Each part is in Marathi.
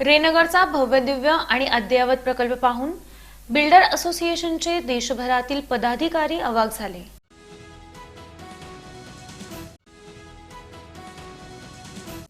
रेनगरचा भव्यदिव्य आणि अद्ययावत प्रकल्प पाहून बिल्डर असोसिएशनचे देशभरातील पदाधिकारी अवाक झाले.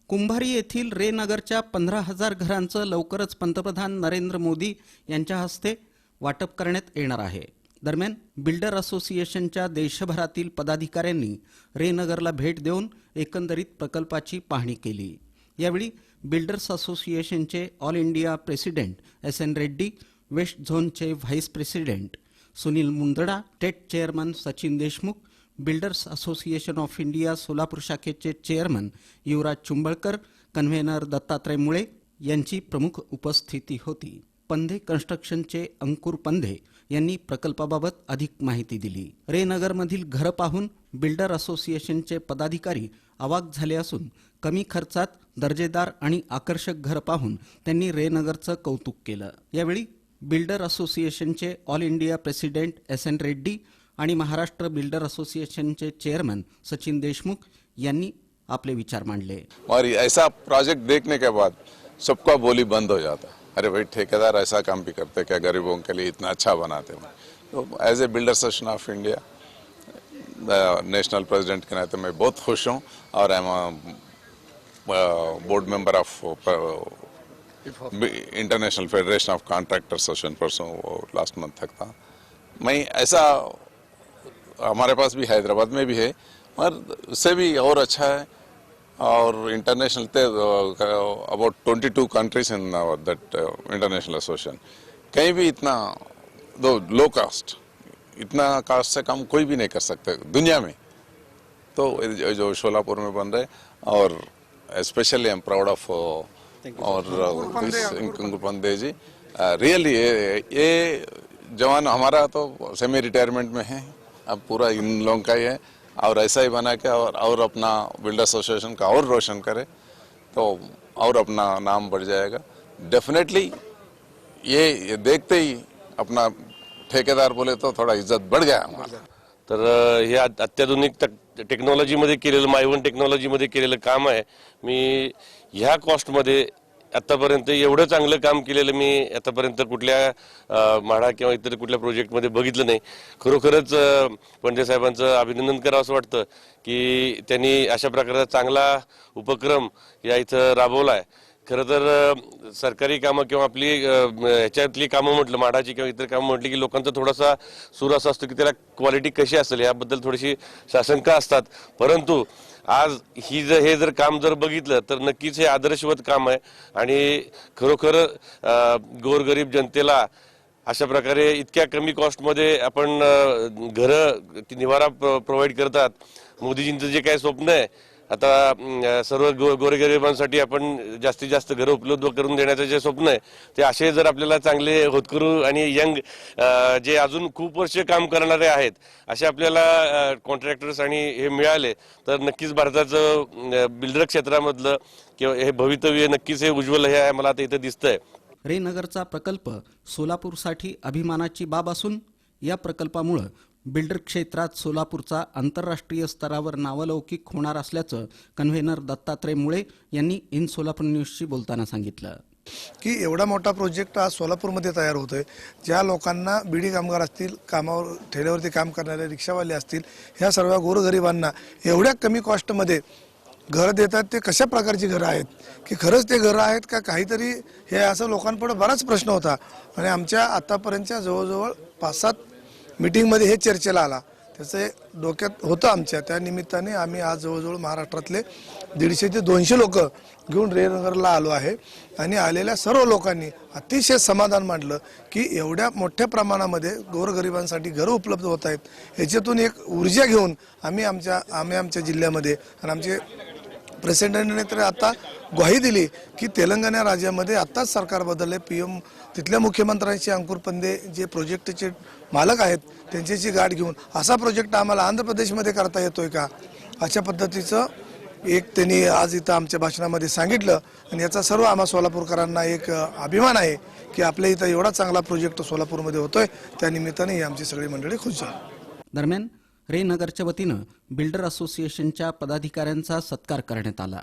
कुंभारी येथील रेनगरच्या पंधरा हजार घरांचं लवकरच पंतप्रधान नरेंद्र मोदी यांच्या हस्ते वाटप करण्यात येणार आहे. दरम्यान बिल्डर असोसिएशनच्या देशभरातील पदाधिकाऱ्यांनी रेनगरला भेट देऊन एकंदरीत प्रकल्पाची पाहणी केली. यावेळी बिल्डर्स असोसिएशनचे all India president S N Reddy west झोनचे vice president Sunil Mundada TET chairman Sachin Deshmukh builders association of India Solapur शाखेचे चेअरमन युवराज चुंबळकर कन्व्हेनर दत्तात्रय मुळे यांची प्रमुख उपस्थिती होती. पंधे कन्स्ट्रक्शनचे अंकुर पंधे यांनी प्रकल्पाबाबत अधिक माहिती दिली. रेनगरमधील घर घरं पाहून बिल्डर असोसिएशनचे पदाधिकारी अवाक झाले असून कमी खर्चात दर्जेदार आणि आकर्षक घर पाहून त्यांनी रेनगरचं कौतुक केलं. यावेळी बिल्डर असोसिएशनचे all India president S N Reddy आणि महाराष्ट्र बिल्डर असोसिएशनचे चेअरमन सचिन देशमुख यांनी आपले विचार मांडले. और ऐसा प्रोजेक्ट देखने के बाद सबका बोली बंद हो जाता अरे भाई ठेकेदार ऐसा काम भी करते क्या गरीबों के लिए इतना अच्छा बनाते हैं। तो as a builder association of India national president के नाते मैं बहुत खुश हूँ और I am board member of international federation of contractor association परसों वो लास्ट मंथ तक था। मैं ऐसा हमारे पास भी हैदराबाद में भी है मगर उससे भी और अच्छा है। और international about twenty two countries in that international association कहीं भी इतना दो लो कास्ट इतना कास्ट से कम कोई भी नहीं कर सकते दुनिया में। तो जो शोलापुर में बन रहे और specially I am proud of और अंकुर पंडे जी। रियली ये ये जवान हमारा तो सेमी रिटायरमेंट में है अब पूरा इन लोगों का ही है। और ऐसा ही बना के और और अपना बिल्डर एसोसिएशन का और रोशन करे तो और अपना नाम बढ़ जाएगा। डेफिनेटली ये, ये देखते ही अपना ठेकेदार बोले तो थोड़ा इज्जत बढ़ गया हमारा। तर हे अत्याधुनिक तक- टेक्नॉलॉजीमध्ये केलेलं मायवन टेक्नॉलॉजीमध्ये केलेलं काम आहे. मी ह्या कॉस्टमध्ये आतापर्यंत एवढं चांगलं काम केलेलं मी आतापर्यंत कुठल्या म्हाडा किंवा इतर कुठल्या प्रोजेक्टमध्ये बघितलं नाही. खरोखरच अ, पंडे साहेबांचं अभिनंदन करावं असं वाटतं की त्यांनी अशा प्रकारचा चांगला उपक्रम या इथं राबवला आहे खरं तर सरकारी कामं किंवा आपली ह्याच्यातली कामं म्हटलं माडाची किंवा इतर कामं म्हटली की लोकांचा थोडासा सूर असा असतो की त्याला क्वालिटी कशी असेल याबद्दल थोडीशी साशंका असतात. परंतु आज ही जर हे जर काम जर बघितलं तर नक्कीच हे आदर्शवत काम आहे. आणि खरोखर गोरगरीब जनतेला अशा प्रकारे इतक्या कमी कॉस्टमध्ये आपण घरं निवारा प्रोव्हाइड करतात. मोदीजींचं जे काय स्वप्न आहे आता सर्व गो गोरगरिबांसाठी आपण जास्तीत जास्त घरं उपलब्ध करून देण्याचं जे स्वप्न आहे ते असे जर आपल्याला चांगले होतकरू आणि यंग जे अजून खूप वर्ष काम करणारे आहेत असे आपल्याला कॉन्ट्रॅक्टर्स आणि हे मिळाले तर नक्कीच भारताचं बिल्डर क्षेत्रामधलं किंवा हे भवितव्य नक्कीच हे उज्ज्वल हे आहे मला आता इथं दिसतंय. रेनगरचा प्रकल्प सोलापूरसाठी अभिमानाची बाब असून या प्रकल्पामुळं बिल्डर क्षेत्रात सोलापूरचा आंतरराष्ट्रीय स्तरावर नावलौकिक होणार असल्याचं कन्व्हेनर दत्तात्रय मुळे यांनी इन सोलापूर न्यूजशी बोलताना सांगितलं. की एवढा मोठा प्रोजेक्ट आज सोलापूरमध्ये तयार होतो आहे ज्या लोकांना बीडी कामगार असतील कामावर ठेल्यावरती काम करणारे रिक्षावाले असतील ह्या सर्व गोरगरिबांना एवढ्या कमी कॉस्टमध्ये घरं देतात ते कशा प्रकारची घरं आहेत? की खरंच ते घरं आहेत का काहीतरी? हे असं लोकांपुढे बराच प्रश्न होता. आणि आमच्या आतापर्यंतच्या जवळजवळ पाच सात मिटिंगमध्ये हे चर्चेला आला. त्याचं डोक्यात होतं आमच्या. त्या निमित्ताने आम्ही आज जवळजवळ महाराष्ट्रातले दीडशे ते दोनशे लोक घेऊन रेनगरला आलो आहे. आणि आलेल्या सर्व लोकांनी अतिशय समाधान मांडलं की एवढ्या मोठ्या प्रमाणामध्ये गोरगरिबांसाठी घरं उपलब्ध होत आहेत. याच्यातून एक ऊर्जा घेऊन आम्ही आमच्या आम्ही आमच्या जिल्ह्यामध्ये आणि आमचे प्रेसिडेंटने तर आता ग्वाही दिली की तेलंगणा राज्यामध्ये आत्ताच सरकार बदलले. पी एम तिथल्या मुख्यमंत्र्यांचे अंकुर पंदे जे प्रोजेक्टचे मालक आहेत त्यांच्याची गाठ घेऊन असा प्रोजेक्ट आम्हाला आंध्र प्रदेशमध्ये करता येतोय का? अशा पद्धतीचं एक त्यांनी आज इथं आमच्या भाषणामध्ये सांगितलं आणि याचा सर्व आम्हा सोलापूरकरांना एक अभिमान आहे की आपल्या इथं एवढा चांगला प्रोजेक्ट सोलापूरमध्ये होतोय. त्यानिमित्ताने ही आमची सगळी मंडळी खुश झाली. दरम्यान रे नगरच्या वतीनं बिल्डर असोसिएशनच्या पदाधिकाऱ्यांचा सत्कार करण्यात आला.